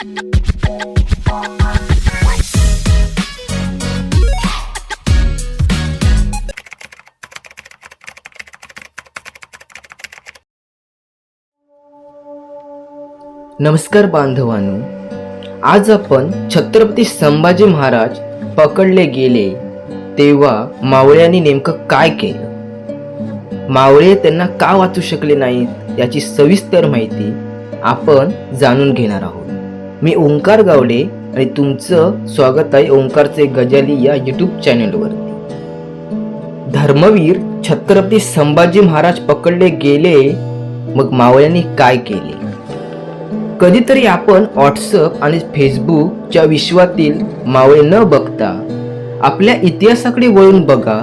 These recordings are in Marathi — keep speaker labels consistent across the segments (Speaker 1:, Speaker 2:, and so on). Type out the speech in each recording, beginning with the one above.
Speaker 1: नमस्कार बांधवांनो आज आपण छत्रपती संभाजी महाराज पकडले गेले तेव्हा मावळ्यांनी नेमकं काय केलं? मावळे त्यांना का वाचू शकले नाहीत याची सविस्तर माहिती आपण जाणून घेणार आहोत. मी ओंकार गावडे आणि तुमचं स्वागत आहे ओंकारचे गजाली या यूट्यूब चॅनलवरती धर्मवीर छत्रपती संभाजी महाराज पकडले गेले मग मावळ्यांनी काय केले? कधीतरी आपण व्हॉट्सअप आणि फेसबुकच्या विश्वातील मावळे न बघता आपल्या इतिहासाकडे वळून बघा.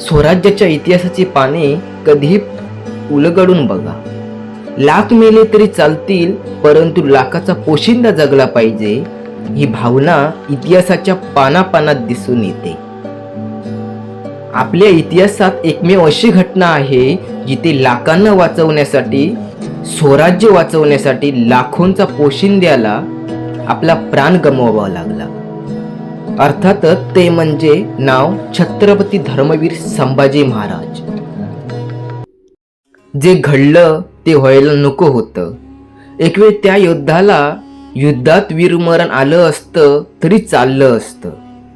Speaker 1: स्वराज्याच्या इतिहासाची पाने कधीही उलगडून बघा. लाख मेले तरी चालतील परंतु लाखाचा पोशिंदा जगला पाहिजे ही भावना इतिहासाच्या पानापानात दिसून येते. आपल्या इतिहासात एकमेव अशी घटना आहे जिथे लाखांना वाचवण्यासाठी स्वराज्य वाचवण्यासाठी लाखोंचा पोशिंद्याला आपला प्राण गमवावा लागला. अर्थातच ते म्हणजे नाव छत्रपती धर्मवीर संभाजी महाराज. जे घडलं ते व्हायला नको होतं. एकवेळ त्या योद्धाला युद्धात वीरमरण आलं असतं तरी चाललं असतं.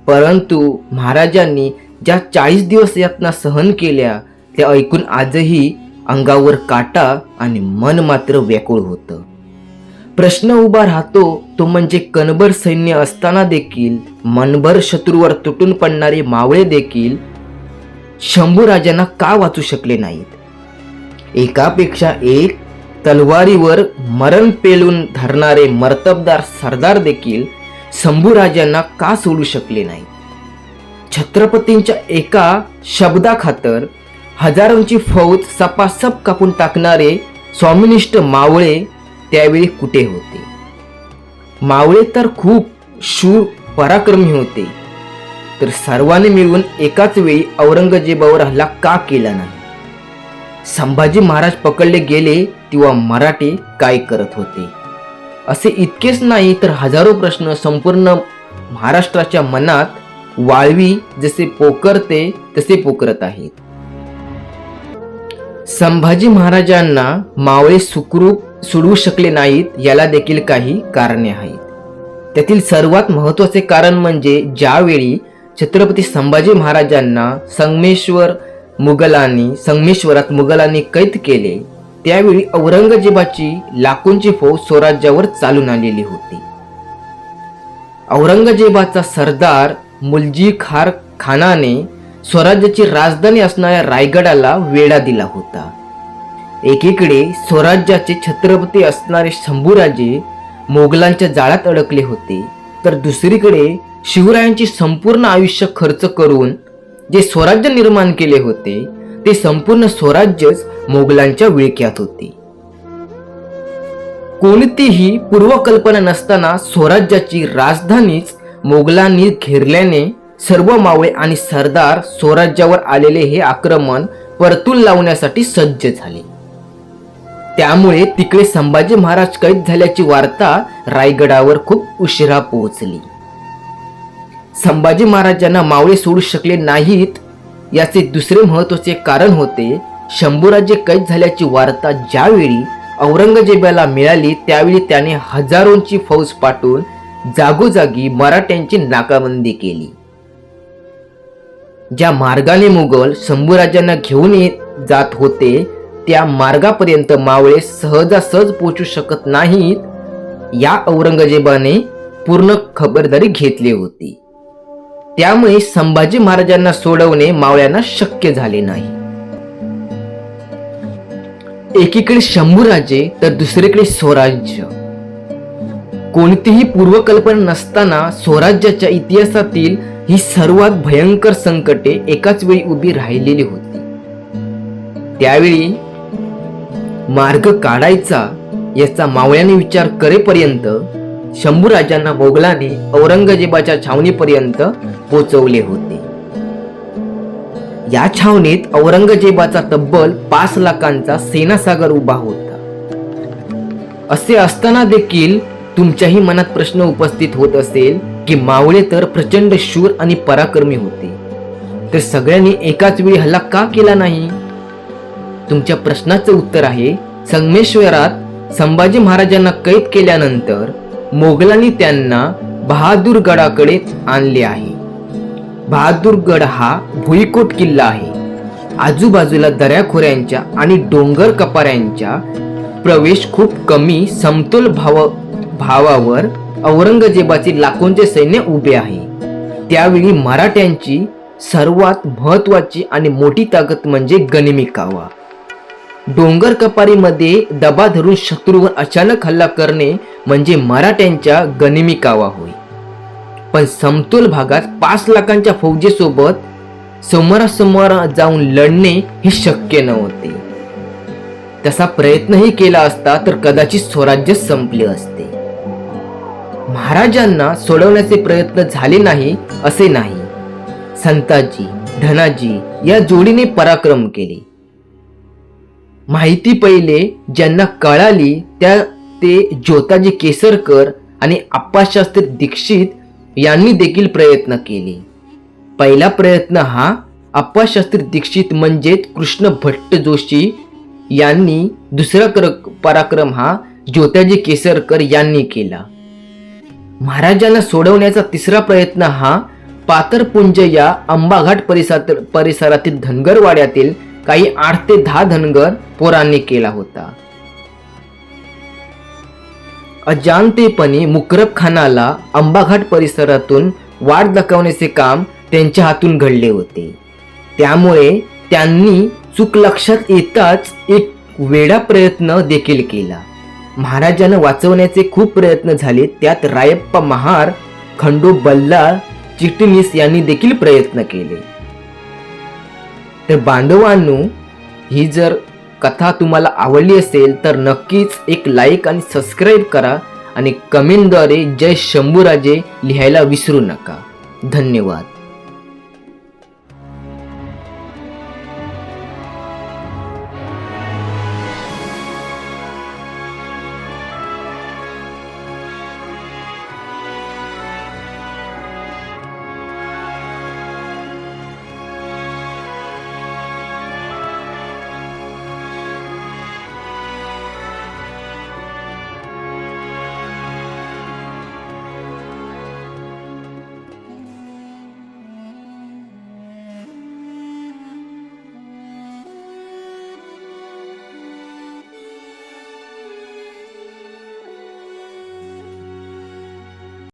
Speaker 1: परंतु महाराजांनी ज्या चाळीस दिवस यातना सहन केल्या त्या ऐकून आजही अंगावर काटा आणि मन मात्र व्याकुळ होतं. प्रश्न उभा राहतो तो म्हणजे कणभर सैन्य असताना देखील मनभर शत्रूवर तुटून पडणारे मावळे देखील शंभूराजांना का वाचू शकले नाहीत? एकापेक्षा एक तलवारीवर मरण पेलून धरणारे मर्तबदार सरदार देखील शंभूराजांना का सोडू शकले नाही? छत्रपतींच्या एका शब्दाखातर हजारोंची फौज सपासप कापून टाकणारे स्वामिनिष्ठ मावळे त्यावेळी कुठे होते? मावळे तर खूप शूर पराक्रमी होते. तर सर्वांनी मिळून एकाच वेळी औरंगजेबावर हल्ला का केला नाही? संभाजी महाराज पकडले गेले तेव्हा मराठे काय करत होते? असे इतकेच नाही तर हजारो प्रश्न संपूर्ण महाराष्ट्राच्या मनात वाळवी जसे पोकरते तसे पोकरत आहेत. संभाजी महाराजांना मावळे सुखरूप सोडवू शकले नाहीत याला देखील काही कारणे आहेत. त्यातील सर्वात महत्त्वाचे कारण म्हणजे ज्यावेळी छत्रपती संभाजी महाराजांना संगमेश्वर मुघलांनी संगमेश्वरात मुघलांनी कैद केले त्यावेळी औरंगजेबाची लाखोंची फौज स्वराज्यावर चालून आलेली होती. औरंगजेबाचा सरदार मुलजी खार खानाने स्वराज्याची राजधानी असणाऱ्या रायगडाला वेढा दिला होता. एकीकडे स्वराज्याचे छत्रपती असणारे शंभूराजे मोगलांच्या जाळ्यात अडकले होते तर दुसरीकडे शिवरायांची संपूर्ण आयुष्य खर्च करून जे स्वराज्य निर्माण केले होते ते संपूर्ण स्वराज्यच मोगलांच्या विळक्यात होते. कोणतीही पूर्वकल्पना नसताना स्वराज्याची राजधानीच मोगलांनी घेरल्याने सर्व मावळे आणि सरदार स्वराज्यावर आलेले हे आक्रमण परतून लावण्यासाठी सज्ज झाले. त्यामुळे तिकडे संभाजी महाराज कैद झाल्याची वार्ता रायगडावर खूप उशिरा पोहोचली. संभाजी महाराजांना मावळे सोडू शकले नाहीत याचे दुसरे महत्त्वाचे कारण होते शंभूराजे कैद झाल्याची वार्ता ज्यावेळी औरंगजेबाला मिळाली त्यावेळी त्याने हजारोंची फौज पाठवून जागोजागी मराठ्यांची नाकाबंदी केली. ज्या मार्गाने मुघल शंभूराजांना घेऊन येत जात होते त्या मार्गापर्यंत मावळे सहजासहज पोचू शकत नाहीत या औरंगजेबाने पूर्ण खबरदारी घेतली होती. त्यामुळे संभाजी महाराजांना सोडवणे मावळ्यांना शक्य झाले नाही. एकीकडे शंभूराजे तर दुसरीकडे स्वराज्य. कोणतीही पूर्वकल्पना नसताना स्वराज्याच्या इतिहासातील ही सर्वात भयंकर संकटे एकाच वेळी उभी राहिलेली होती. त्यावेळी मार्ग काढायचा याचा मावळ्याने विचार करेपर्यंत शंभू राजांना मोगलांनी औरंगजेबाच्या छावणीपर्यंत पोचवले होते. या छावणीत औरंगजेबाचा तब्बल पाच लाखांचा सेनासागर उभा होता. असे असताना देखील तुमच्याही मनात प्रश्न उपस्थित होत असेल की मावळे तर प्रचंड शूर आणि पराक्रमी होते. तर सगळ्यांनी एकाच वेळी हल्ला का केला नाही? तुमच्या प्रश्नाचं उत्तर आहे संगमेश्वरात संभाजी महाराजांना कैद केल्यानंतर मोगलांनी त्यांना बहादूरगडाकडे आणले आहे. बहादूरगड हा भुईकोट किल्ला आहे. आजूबाजूला दऱ्याखोऱ्यांच्या आणि डोंगर कपाऱ्यांच्या प्रवेश खूप कमी समतोल भाव भावावर औरंगजेबाचे लाखोंचे सैन्य उभे आहे. त्यावेळी मराठ्यांची सर्वात महत्वाची आणि मोठी ताकद म्हणजे गनिमी कावा. डोंगर कपारीमध्ये दबा धरून शत्रूवर अचानक हल्ला करणे म्हणजे मराठ्यांच्या गनिमी कावा होय. पण समतोल भागात पाच लाखांच्या फौजेसोबत समोरासमोर जाऊन लढणे हे शक्य नव्हते. तसा प्रयत्नही केला असता तर कदाचित स्वराज्य संपले असते. महाराजांना सोडवण्याचे प्रयत्न झाले नाही असे नाही. संताजी धनाजी या जोडीने पराक्रम केले. माहिती पहिले ज्यांना कळाली त्या ते ज्योताजी केसरकर आणि आप्पाशास्त्री दीक्षित यांनी देखील प्रयत्न केले. पहिला प्रयत्न हा आप्पाशास्त्री दीक्षित म्हणजेच कृष्ण भट्ट जोशी यांनी दुसरा कर पराक्रम हा ज्योताजी केसरकर यांनी केला. महाराजांना सोडवण्याचा तिसरा प्रयत्न हा पातरपुंज या अंबाघाट परिसर परिसरातील धनगरवाड्यातील काही आठ ते दहा धनगर पोरांनी केला होता. अजाणतेपणे मुकरब खानाला अंबाघाट परिसरातून वाट दाखवण्याचे काम त्यांच्या हातून घडले होते. त्यामुळे त्यांनी चूक लक्षात येताच एक वेडा प्रयत्न देखील केला. महाराजांना वाचवण्याचे खूप प्रयत्न झाले त्यात रायप्पा महार खंडू बल्ला चिटणीस यांनी देखील प्रयत्न केले. तर बांधवांनो ही जर कथा तुम्हाला आवडली असेल तर नक्कीच एक लाईक आणि सबस्क्राईब करा आणि कमेंटद्वारे जय शंभूराजे लिहायला विसरू नका. धन्यवाद.